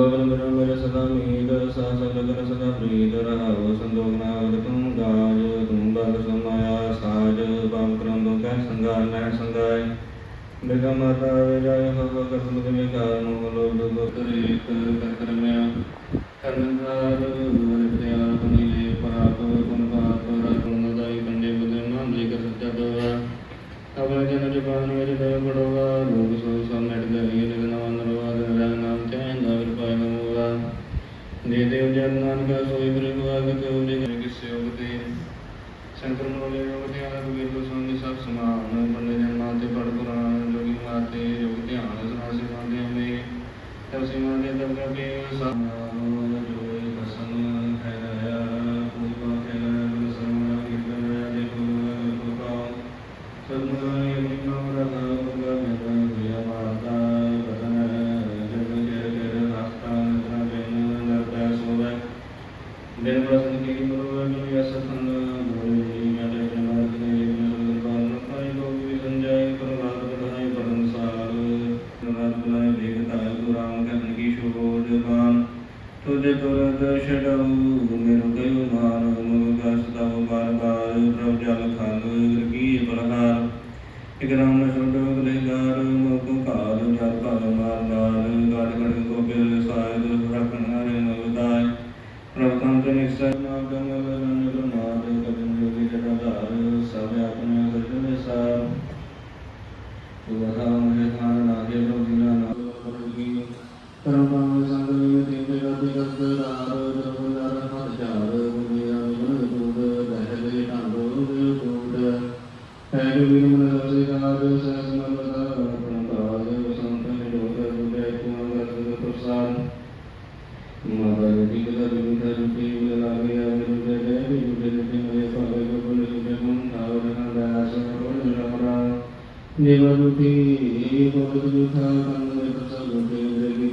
ਗੋਬਿੰਦ ਗੁਰੂ ਮੇਰੇ ਸਦਾ ਮੀਤ ਸਾ ਸਤਿਗੁਰ ਸਦਾ ਪ੍ਰੀਤ ਰਹਾਉ ਸੰਤੋਖ ਨਾਮ ਤੂੰ ਗਾਜ ਤੂੰ ਬਗ ਸਮਾਇਆ ਸਾਜ ਪਾਪ ਕਰਮ ਤੋਂ ਕਹਿ ਸੰਗਾਰ ਨਹਿ ਸੰਗਾਇ ਬਿਗਾ ਮਾਤਾ ਵੇ ਜਾਇ ਹੋ ਹੋ ਕਰਮ ਤੁਮੇ ਕਾਰ ਨੂੰ ਲੋਭ ਦੁਖ ਕਰੇ ਕਰ ਕਰ ਮੈਂ ਕਰਨਦਾਰ ਗੁਰ ਪਿਆਰ ਬਣੀ ਲੈ ਪਰਾਪ ਗੁਣ ਪਾਪ ਰਤਨ ਦਾਈ ਕੰਡੇ ਬੁਦੇ ਨਾਮ ਲੈ ਕਰ ਸੱਚਾ ਦੋਵਾ। ਅਵਨ ਜਨ ਜਪਾਨ ਮੇਰੇ ਦਇ ਬੜੋਵਾ ਲੋਕ ਸੋ ਸੋ ਮਿਟ ਗਈ ਦੇ ਦੇਵ ਜਨ ਨਾਨਕਾ ਸੋਈ ਬ੍ਰਿਗਵਾਗ ਕਿਉ ਦੇ ਕਿਸ ਯੋਗ ਤੇ ਸ਼ੰਕਰ ਮੋਲੇ ਯੋਗ ਤੇ ਆਨੰਦ ਵੀਰ ਸੁਣੀ ਸਭ ਸਮਾਨ ਪੰਡੇ ਜਨ ਮਾਤੇ ਪੜ ਕੁਰਾਨ ਜੋਗੀ ਮਾਤੇ ਯੋਗ ਧਿਆਨ ਸਨਾਸੀ ਮਾਤੇ ਮੇ ਤਬ ਸਿਮਾ ਦੇ ਤਬ ਕਪੇ ਸਮਾਨ ਜੋਈ ਦਸਨ ਹੈ ਰਹਾ ਪੂਜਾ ਕੇ ਲਨ ਸਮਾ ਦਿਨ ਬਸਨ ਕੀ ਗੁਰੂ ਅਗਲ ਯਸ ਸੰਗ ਜੀ ਮੇਰੇ ਜਨਮ ਦੇ ਨਿਰਮਲ ਬਾਲ ਪਾਈ ਲੋਕ ਵੀ ਸੰਜੈ ਪ੍ਰਭਾਤ ਬਧਾਈ ਪਰਮ ਸਾਰ ਨਰਾਤ ਬਲਾਏ ਦੇਖ ਧਾਇ ਕਰਨ ਕੀ ਸ਼ੋਭ ਬਾਨ ਤੁਝੇ ਤੁਰਦ ਛਡਾਉ ਮੇਰੁ ਗਇਓ ਮਾਨ ਮੁਗ ਗਸਤਾਉ ਬਾਰ ਬਾਰ ਪ੍ਰਭ ਜਲ ਖੰਗ ਕੀ ਬਲਹਾਰ ਇਕ ਨਾਮ ਛੋਡੋ ਗਲੇਗਾਰ ਤੁਵਹਾ ਮੁਝੇ ਖਾਨ ਨਾਗੇ ਪ੍ਰਭ ਦਿਨਾ ਨਾਮ ਪਰਗੀ ਜੀਵ ਰੂਪੀ ਬਹੁਤ ਜੁਥਾ ਕੰਨ ਮੇ